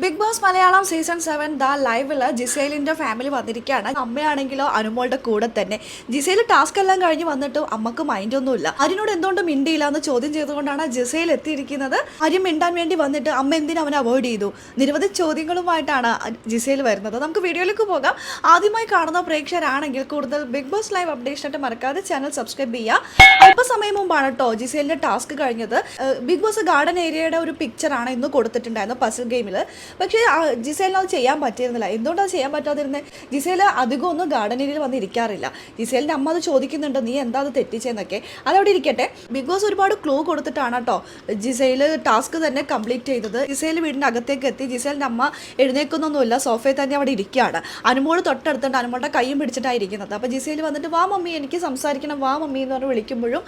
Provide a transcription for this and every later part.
Bigg Boss Malayalam season seven the ലൈവിൽ ജിസേലിന്റെ family വന്നിരിക്കുകയാണ്. അമ്മയാണെങ്കിലോ അനുമോളുടെ കൂടെ തന്നെ. ജിസേൽ ടാസ്ക് എല്ലാം കഴിഞ്ഞ് വന്നിട്ടും അമ്മയ്ക്ക് മൈൻഡ് ഒന്നുമില്ല. അതിനോട് എന്തുകൊണ്ട് മിണ്ടിയില്ല എന്ന് ചോദ്യം ചെയ്തുകൊണ്ടാണ് ജിസേൽ എത്തിയിരിക്കുന്നത്. അരി മിണ്ടാൻ വേണ്ടി വന്നിട്ട് അമ്മ എന്തിനു അവനെ അവോയ്ഡ് ചെയ്തു? നിരവധി ചോദ്യങ്ങളുമായിട്ടാണ് ജിസേൽ വരുന്നത്. നമുക്ക് വീഡിയോയിലേക്ക് പോകാം. ആദ്യമായി കാണുന്ന പ്രേക്ഷകരാണെങ്കിൽ കൂടുതൽ ബിഗ് ബോസ് ലൈവ് അപ്ഡേഷൻ അപ്ഡേഷനായിട്ട് മറക്കാതെ ചാനൽ സബ്സ്ക്രൈബ് ചെയ്യുക. അല്പസമയം മുമ്പാണ് കേട്ടോ ജിസേലിന്റെ ടാസ്ക് കഴിഞ്ഞത്. ബിഗ് ബോസ് ഗാർഡൻ ഏരിയയുടെ ഒരു പിക്ചറാണ് ഇന്ന് കൊടുത്തിട്ടുണ്ടായിരുന്നു പസിൽ ഗെയിമിൽ പക്ഷേ ജിസേലിന് അത് ചെയ്യാൻ പറ്റിയിരുന്നില്ല. എന്തുകൊണ്ടത് ചെയ്യാൻ പറ്റാതിരുന്നത് ജിസേൽ അധികം ഒന്നും ഗാർഡൻ ഏരിയയിൽ വന്ന് ഇരിക്കാറില്ല. ജിസേലിന്റെ അമ്മ അത് ചോദിക്കുന്നുണ്ട് നീ എന്താ അത് തെറ്റിച്ചെന്നൊക്കെ? അതവിടെ ഇരിക്കട്ടെ. ബിഗ് ബോസ് ഒരുപാട് ക്ലൂ കൊടുത്തിട്ടാണ് കേട്ടോ ജിസേൽ ടാസ്ക് തന്നെ കംപ്ലീറ്റ് ചെയ്തത്. ജിസേൽ വീടിന്റെ അകത്തേക്ക് എത്തി. ജിസേലിന്റെ അമ്മ എഴുന്നേക്കുന്നൊന്നുമില്ല. സോഫയിൽ തന്നെ അവിടെ ഇരിക്കുകയാണ്. അനുമോൾ തൊട്ടടുത്തുണ്ട്. അനുമോളുടെ കൈയും പിടിച്ചിട്ടാണ് ഇരിക്കുന്നത്. അപ്പോൾ ജിസേൽ വന്നിട്ട് വാ മമ്മി എനിക്ക് സംസാരിക്കണം. വാ മമ്മി എന്ന് പറഞ്ഞ് വിളിക്കുമ്പോഴും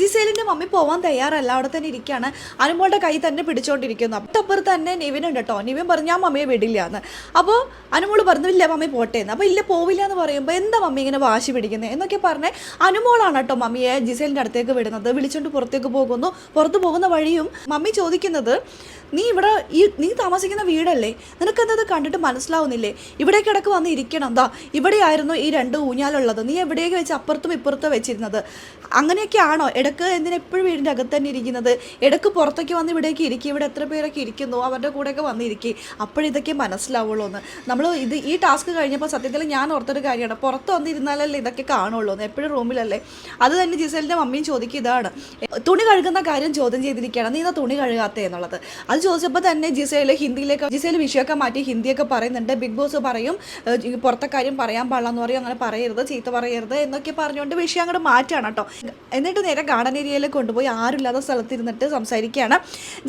ജിസേലിന്റെ മമ്മി പോവാൻ തയ്യാറല്ല. അവിടെ തന്നെ ഇരിക്കുകയാണ്. അനുമോളുടെ കൈ തന്നെ പിടിച്ചുകൊണ്ടിരിക്കുന്നു അപ്പുറത്ത് തന്നെ നിവിനുണ്ട് കേട്ടോ. നിവിൻ പറഞ്ഞു ഞാൻ മമ്മിയെ വിടില്ല എന്ന്. അപ്പോൾ അനുമോൾ പറഞ്ഞു ഇല്ല മമ്മി പോട്ടെ എന്ന്. അപ്പോൾ ഇല്ല പോവില്ല എന്ന് പറയുമ്പോൾ എന്താ മമ്മി ഇങ്ങനെ വാശി പിടിക്കുന്നത് എന്നൊക്കെ പറഞ്ഞ് അനുമോളാണ് കേട്ടോ മമ്മിയെ ജിസേലിന്റെ അടുത്തേക്ക് വിടുന്നത്. വിളിച്ചുകൊണ്ട് പുറത്തേക്ക് പോകുന്നു. പുറത്ത് പോകുന്ന വഴിയും മമ്മി ചോദിക്കുന്നത് നീ ഇവിടെ ഈ നീ താമസിക്കുന്ന വീടല്ലേ? നിനക്കെന്തത് കണ്ടിട്ട് മനസ്സിലാവുന്നില്ലേ? ഇവിടേക്ക് ഇടയ്ക്ക് വന്ന് ഇരിക്കണം. എന്താ ഇവിടെയായിരുന്നു ഈ രണ്ട് ഊഞ്ഞാലുള്ളത്. നീ എവിടേക്ക് വെച്ച് അപ്പുറത്തും ഇപ്പുറത്തും വെച്ചിരുന്നത്? അങ്ങനെയൊക്കെ ആണോ ഇടയ്ക്ക് എന്തിനാ എപ്പോഴും വീടിന്റെ അകത്ത് തന്നെ ഇരിക്കുന്നത്? ഇടയ്ക്ക് പുറത്തേക്ക് വന്ന് ഇവിടേക്ക് ഇരിക്കും. ഇവിടെ എത്ര പേരൊക്കെ ഇരിക്കുന്നു? അവരുടെ കൂടെയൊക്കെ വന്ന് ഇരിക്കും. അപ്പോഴിതൊക്കെ മനസ്സിലാവുള്ളൂ എന്ന് നമ്മൾ ഇത് ഈ ടാസ്ക് കഴിഞ്ഞപ്പോൾ സത്യത്തിൽ ഞാൻ ഓർത്തൊരു കാര്യമാണ്. പുറത്ത് വന്നിരുന്നാലല്ലേ ഇതൊക്കെ കാണുള്ളൂ എപ്പോഴും റൂമിലല്ലേ. അത് തന്നെ ജിസേലിന്റെ മമ്മിയും ചോദിക്കും ഇതാണ്. തുണി കഴുകുന്ന കാര്യം ചോദ്യം ചെയ്തിരിക്കുകയാണ്. നീ ഇതാ തുണി കഴുകാത്തേ എന്നുള്ളത്. അത് ചോദിച്ചപ്പോൾ തന്നെ ജിസയിൽ ഹിന്ദിയിലേക്ക് ജിസയിൽ വിഷയമൊക്കെ മാറ്റി ഹിന്ദിയൊക്കെ പറയുന്നുണ്ട്. ബിഗ് ബോസ് പറയും പുറത്തെ കാര്യം പറയാൻ പാടില്ല എന്ന് പറയും അങ്ങനെ പറയരുത് ചീത്ത പറയരുത് എന്നൊക്കെ പറഞ്ഞുകൊണ്ട് വിഷയം അങ്ങോട്ട് മാറ്റാണ് കേട്ടോ. എന്നിട്ട് നേരെ ഗാർഡൻ ഏരിയയിൽ കൊണ്ടുപോയി ആരുമില്ലാത്ത സ്ഥലത്തിരുന്നിട്ട് സംസാരിക്കുകയാണ്.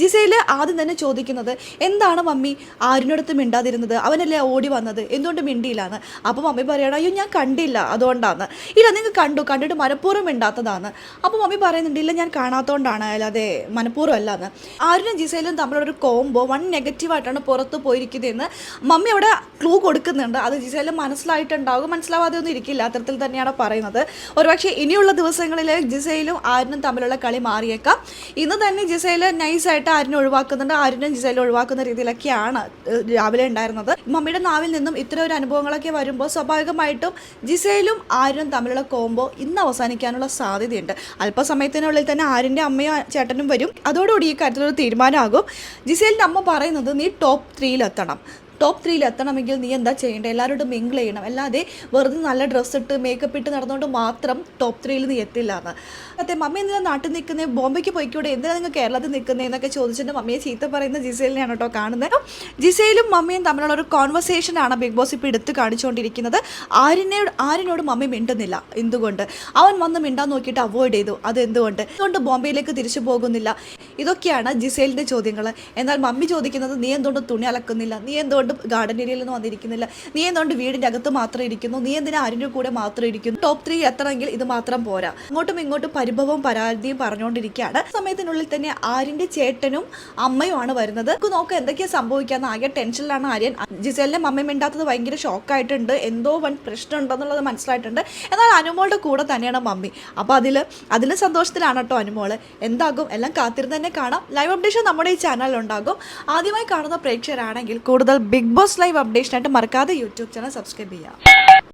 ജിസയിൽ ആദ്യം തന്നെ ചോദിക്കുന്നത് എന്താണ് മമ്മി ആരിനടുത്ത് മിണ്ടാതിരുന്നത്? അവനല്ലേ ഓടി വന്നത്? എന്തുകൊണ്ട് മിണ്ടിയില്ലാന്ന്? അപ്പോൾ മമ്മി പറയണം അയ്യോ ഞാൻ കണ്ടില്ല അതുകൊണ്ടാണ് ഇല്ല നിങ്ങൾ കണ്ടു കണ്ടിട്ട് മനഃപൂർവം മിണ്ടാത്തതാണ് അപ്പോൾ മമ്മി പറയുന്നുണ്ട് ഇല്ല ഞാൻ കാണാത്തതുകൊണ്ടാണ് അല്ലാതെ മനഃപൂർവം അല്ലാന്ന്. ആരിനും ജിസയിലും തമ്മിലൊരു കോംബോ വൺ നെഗറ്റീവായിട്ടാണ് പുറത്ത് പോയിരിക്കുന്നതെന്ന് മമ്മി അവിടെ ക്ലൂ കൊടുക്കുന്നുണ്ട്. അത് ജിസയിലും മനസ്സിലായിട്ടുണ്ടാകും. മനസ്സിലാവാതെ ഒന്നും ഇരിക്കില്ല. അത്തരത്തിൽ തന്നെയാണ് പറയുന്നത്. ഒരുപക്ഷെ ഇനിയുള്ള ദിവസങ്ങളിൽ ജിസയിലും ആരിനും തമ്മിലുള്ള കളി മാറിയേക്കാം. ഇന്ന് തന്നെ ജിസയിൽ നൈസായിട്ട് ആരിനെ ഒഴിവാക്കുന്നുണ്ട്. ആരിനും ജിസയിൽ ഒഴിവാക്കുന്ന രീതിയിലൊക്കെയാണ് രാവിലെ ഉണ്ടായിരുന്നത്. മമ്മിയുടെ നാവിൽ നിന്നും ഇത്തരം ഒരു അനുഭവങ്ങളൊക്കെ വരുമ്പോൾ സ്വാഭാവികമായിട്ടും ജിസയിലും ആരിനും തമ്മിലുള്ള കോംബോ ഇന്ന് അവസാനിക്കാനുള്ള സാധ്യതയുണ്ട്. അല്പസമയത്തിനുള്ളിൽ തന്നെ ആരിന്റെ അമ്മയും ചേട്ടനും വരും. അതോടുകൂടി ഈ കാര്യത്തിലൊരു തീരുമാനമാകും. ജിസേലിന്റെ അമ്മ പറയുന്നത് നീ ടോപ്പ് ത്രീയിലെത്തണം ടോപ്പ് ത്രീയിൽ എത്തണമെങ്കിൽ നീ എന്താ ചെയ്യേണ്ടത് എല്ലാവരോടും മിങ്കിൾ ചെയ്യണം. അല്ലാതെ വെറുതെ നല്ല ഡ്രസ്സ് ഇട്ട് മേക്കപ്പ് ഇട്ട് നടന്നുകൊണ്ട് മാത്രം ടോപ്പ് ത്രീയിൽ നീ എത്തില്ല എന്ന്. അതെ മമ്മി എന്തിനാ നാട്ടിൽ നിൽക്കുന്നത് ബോംബെക്ക് പോയിക്കൂടെ? എന്തിനാ നിങ്ങൾ കേരളത്തിൽ നിൽക്കുന്നത് എന്നൊക്കെ ചോദിച്ചിട്ട് മമ്മിയെ ചീത്ത പറയുന്ന ജിസേലിനെയാണ് കേട്ടോ കാണുന്നത്. ജിസേലും മമ്മിയും തമ്മിലുള്ള ഒരു കോൺവെർസേഷനാണ് ബിഗ് ബോസ് ഇപ്പോൾ എടുത്ത് കാണിച്ചുകൊണ്ടിരിക്കുന്നത് ആരിനോട് ആരിനോട് മമ്മി മിണ്ടുന്നില്ല. എന്തുകൊണ്ട്? അവൻ വന്ന് മിണ്ടാൻ നോക്കിയിട്ട് അവോയ്ഡ് ചെയ്തു. അത് എന്തുകൊണ്ട് എന്തുകൊണ്ട് ബോംബെയിലേക്ക് തിരിച്ചു പോകുന്നില്ല. ഇതൊക്കെയാണ് ജിസേലിന്റെ ചോദ്യങ്ങൾ. എന്നാൽ മമ്മി ചോദിക്കുന്നത് നീ എന്തുകൊണ്ട് തുണി അലക്കുന്നില്ല? നീ എന്തുകൊണ്ട് ഗാർഡൻ ഏരിയയിൽ നിന്ന് വന്നിരിക്കുന്നില്ല? നീ എന്തുകൊണ്ട് വീടിന്റെ അകത്ത് മാത്രം ഇരിക്കുന്നു? നീ എന്തിനാ ആരുടെ കൂടെ മാത്രം ഇരിക്കുന്നു? ടോപ്പ് ത്രീ എത്തണമെങ്കിൽ ഇത് മാത്രം പോരാ. അങ്ങോട്ടും ഇങ്ങോട്ടും പരിഭവവും പരാതിയും പറഞ്ഞുകൊണ്ടിരിക്കുകയാണ്. സമയത്തിനുള്ളിൽ തന്നെ ആര്യന്റെ ചേട്ടനും അമ്മയുമാണ് വരുന്നത്. നോക്കുക എന്തൊക്കെയാ സംഭവിക്കാന്ന്? ആകെ ടെൻഷനിലാണ് ആര്യൻ. ജിസേലിന്റെ മമ്മ മിണ്ടാത്തത് ഭയങ്കര ഷോക്കായിട്ടുണ്ട്. എന്തോ വൺ പ്രശ്നം ഉണ്ടെന്നുള്ളത് മനസ്സിലായിട്ടുണ്ട്. എന്നാൽ അനുമോളുടെ കൂടെ തന്നെയാണ് മമ്മി. അപ്പോൾ അതിൽ അതിൽ സന്തോഷത്തിലാണ് കേട്ടോ അനുമോൾ. എന്താകും? എല്ലാം കാത്തിരുന്ന് തന്നെ കാണാം. ലൈവ് അപ്ഡേഷൻ നമ്മുടെ ഈ ചാനലിൽ ഉണ്ടാകും. ആദ്യമായി കാണുന്ന പ്രേക്ഷകരാണെങ്കിൽ കൂടുതൽ ബിഗ് ബോസ് ലൈവ് അപ്ഡേഷനായിട്ട് മറക്കാതെ യൂട്യൂബ് ചാനൽ സബ്സ്ക്രൈബ് ചെയ്യാം.